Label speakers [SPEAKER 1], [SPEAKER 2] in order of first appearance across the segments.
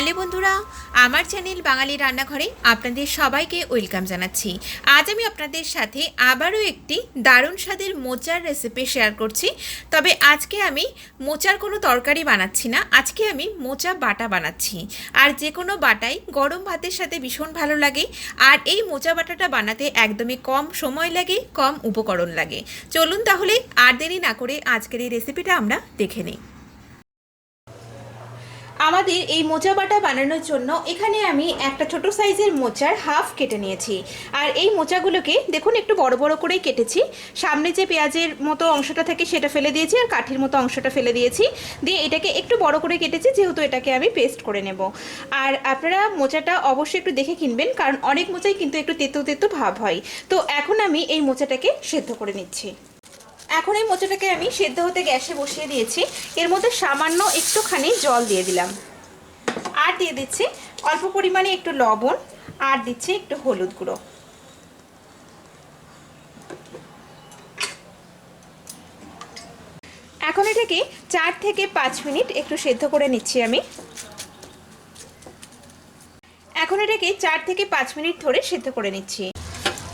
[SPEAKER 1] Hello বন্ধুরা, আমার channel বাঙালি রান্নাঘরে আপনাদের সবাইকে ওয়েলকাম জানাচ্ছি। আজ আমি আপনাদের সাথে আবারও একটি দারুণ স্বাদের মোচার রেসিপি শেয়ার করছি। তবে আজকে আমি মোচার কোনো তরকারি বানাচ্ছি না, আজকে আমি মোচা বাটা বানাচ্ছি। আর যে কোনো বাটাই গরম ভাতের সাথে ভীষণ ভালো লাগে, আর এই মোচা বাটাটা বানাতে একদমই কম সময় লাগে, কম উপকরণ লাগে। চলুন তাহলে আর দেরি না করে আজকের এই রেসিপিটা আমরা দেখে নিই। আমাদের এই মোচা বাটা বানানোর জন্য এখানে আমি একটা ছোট সাইজের মোচার হাফ কেটে নিয়েছি। আর এই মোচাগুলোকে দেখুন, একটু বড় বড় করেই কেটেছি। সামনে যে পেঁয়াজের মতো অংশটা থাকে সেটা ফেলে দিয়েছি আর কাঠির মতো অংশটা ফেলে দিয়েছি। দিয়ে এটাকে একটু বড় করে কেটেছি, যেহেতু এটাকে আমি পেস্ট করে নেব। আর আপনারা মোচাটা অবশ্যই একটু দেখে কিনবেন, কারণ অনেক মোচাই কিন্তু একটু তেতো তেতো ভাব হয়। তো এখন আমি এই মোচাটাকে সেদ্ধ করে নিচ্ছি। এখন এই মোচাটাকে আমি সেদ্ধ হতে গ্যাসে বসিয়ে দিয়েছি। এর মধ্যে সামান্য একটুখানি জল দিয়ে দিলাম। দিয়ে দিচ্ছি অল্প পরিমাণে একটু লবণ আর দিচ্ছি একটু হলুদ গুঁড়ো। এখন এটাকে চার থেকে পাঁচ মিনিট একটু সেদ্ধ করে নিচ্ছি আমি। এখন এটাকে চার থেকে পাঁচ মিনিট ধরে সেদ্ধ করে নিচ্ছি।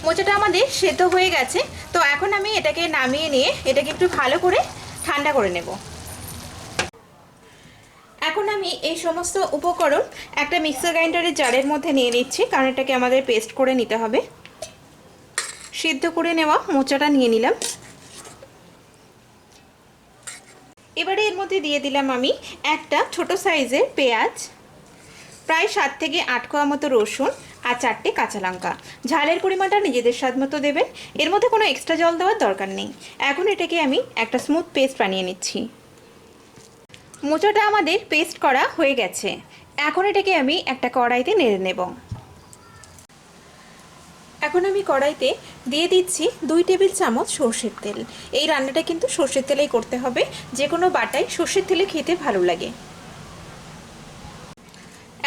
[SPEAKER 1] মোচাটা আমাদের সেদ্ধ হয়ে গেছে, তো এখন আমি এটাকে নামিয়ে নিয়ে এটাকে একটু ভালো করে ঠান্ডা করে নেব। আমি এই সমস্ত উপকরণ একটা মিক্সার গ্রাইন্ডারের জারের মধ্যে নিয়ে নিচ্ছি, কারণ এটাকে আমাদের পেস্ট করে নিতে হবে। সিদ্ধ করে নেওয়া মোচাটা নিয়ে নিলাম। এবারে এর মধ্যে দিয়ে দিলাম আমি একটা ছোট সাইজের পেঁয়াজ, প্রায় সাত থেকে আট কোয়া মতো রসুন আর চারটে কাঁচা লঙ্কা। ঝালের পরিমাণটা নিজেদের স্বাদ মতো দেবেন। এর মধ্যে কোনো এক্সট্রা জল দেওয়ার দরকার নেই। এখন এটাকে আমি একটা স্মুথ পেস্ট বানিয়ে নিচ্ছি। মোচাটা আমাদের পেস্ট করা হয়ে গেছে। এখন এটাকে আমি একটা কড়াইতে নেড়ে নেব। এখন আমি কড়াইতে দিয়ে দিচ্ছি দুই টেবিল চামচ সর্ষের তেল। এই রান্নাটা কিন্তু সর্ষের তেলেই করতে হবে। যে কোনো বাটাই সর্ষের তেলে খেতে ভালো লাগে।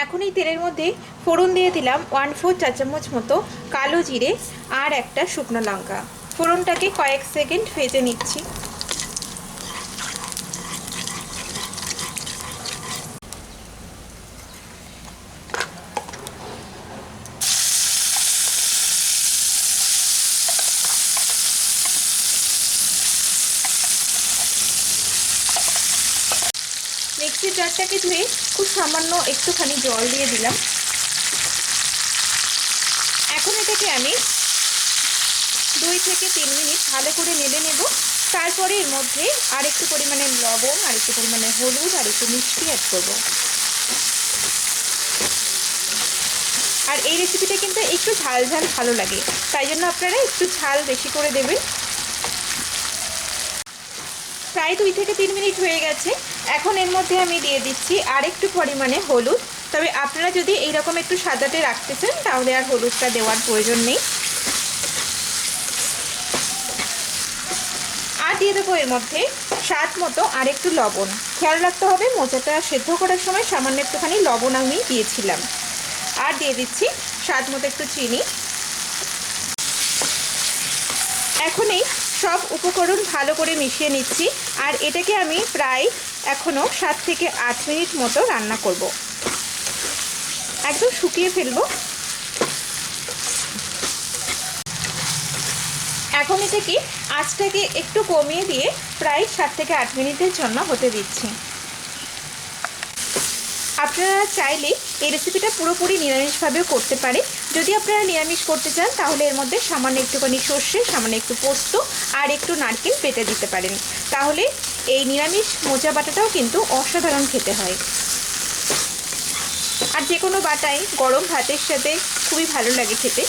[SPEAKER 1] এখন এই তেলের মধ্যে ফোড়ন দিয়ে দিলাম ওয়ান ফোর চা চামচ মতো কালো জিরে আর একটা শুকনো লঙ্কা। ফোড়নটাকে কয়েক সেকেন্ড ভেজে নিচ্ছি। মিক্সির জারটাকে ধুয়ে খুব সামান্য একটুখানি জল দিয়ে দিলাম। এখন এটাকে আমি দুই থেকে তিন মিনিট ভালো করে নেড়ে নেব। তারপরে এর মধ্যে আর একটু পরিমাণে লবণ, আর একটু পরিমাণে হলুদ, আর একটু মিষ্টি অ্যাড করব। আর এই রেসিপিটা কিন্তু একটু ঝাল ঝাল ভালো লাগে, তাই জন্য আপনারা একটু ঝাল বেশি করে দেবেন। প্রায় দুই থেকে তিন মিনিট হয়ে গেছে। এখন এর মধ্যে আমি দিয়ে দিচ্ছি আর একটু পরিমাণে হলুদ। তবে আপনারা যদি এইরকম একটু সাদাতে রাখতে চান তাহলে আর হলুদটা দেওয়ার প্রয়োজন নেই। আর দিয়ে দেবো এর মধ্যে স্বাদ মতো আর একটু লবণ। খেয়াল রাখতে হবে, মোচাটা সেদ্ধ করার সময় সামান্য একটুখানি লবণ আমি দিয়েছিলাম। আর দিয়ে দিচ্ছি স্বাদ মতো একটু চিনি। এখন এই সব উপকরণ ভালো করে মিশিয়ে নিচ্ছি, আর এটাকে আমি প্রায় এখনও সাত থেকে আট মিনিট মতো রান্না করব। একদম শুকিয়ে ফেলব। এখন এটাকে আঁচটাকে একটু কমিয়ে দিয়ে প্রায় সাত থেকে আট মিনিটের জন্য হতে দিচ্ছি। আপনারা চাইলে এই রেসিপিটা পুরোপুরি নিরামিষভাবেও করতে পারে যদি আপনারা নিরামিষ করতে চান, তাহলে এর মধ্যে সামান্য একটুখানি সর্ষে, সামান্য একটু পোস্ত আর একটু নারকেল পেটে দিতে পারেন। তাহলে এই নিরামিষ মোচা বাটাটাও কিন্তু অসাধারণ খেতে হয়। আর যে কোনো বাটাই গরম ভাতের সাথে খুবই ভালো লাগে খেতে।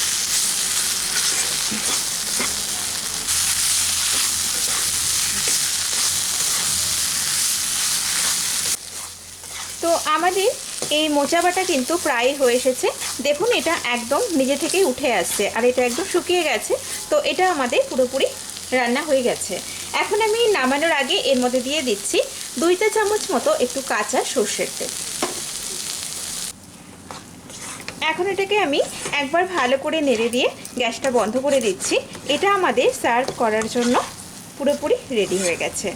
[SPEAKER 1] তো আমাদের এই মোচা বাটা কিন্তু প্রায় হয়ে এসেছে। দেখুন, এটা একদম নিজে থেকেই উঠে আসছে আর এটা একদম শুকিয়ে গেছে। তো এটা আমাদের পুরোপুরি রান্না হয়ে গেছে। এখন আমি নামানোর আগে এর মধ্যে দিয়ে দিচ্ছি দুইটা চামচ মতো একটু কাঁচা সর্ষের তেল। এখন এটাকে আমি একবার ভালো করে নেড়ে দিয়ে গ্যাসটা বন্ধ করে দিচ্ছি। এটা আমাদের সার্ভ করার জন্য পুরোপুরি রেডি হয়ে গেছে।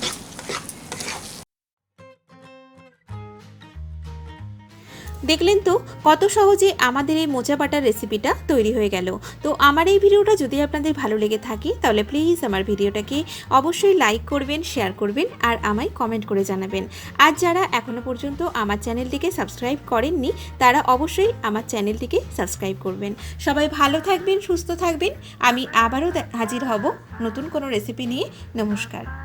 [SPEAKER 1] দেখলেন তো কত সহজে আমাদের এই মোচা বাটার রেসিপিটা তৈরি হয়ে গেল। তো আমার এই ভিডিওটা যদি আপনাদের ভালো লেগে থাকে, তাহলে প্লিজ আমার ভিডিওটাকে অবশ্যই লাইক করবেন শেয়ার করবেন আর আমায় কমেন্ট করে জানাবেন। আর যারা এখনও পর্যন্ত আমার চ্যানেলটিকে সাবস্ক্রাইব করেননি, তারা অবশ্যই আমার চ্যানেলটিকে সাবস্ক্রাইব করবেন। সবাই ভালো থাকবেন, সুস্থ থাকবেন। আমি আবারও হাজির হব নতুন কোনো রেসিপি নিয়ে। নমস্কার।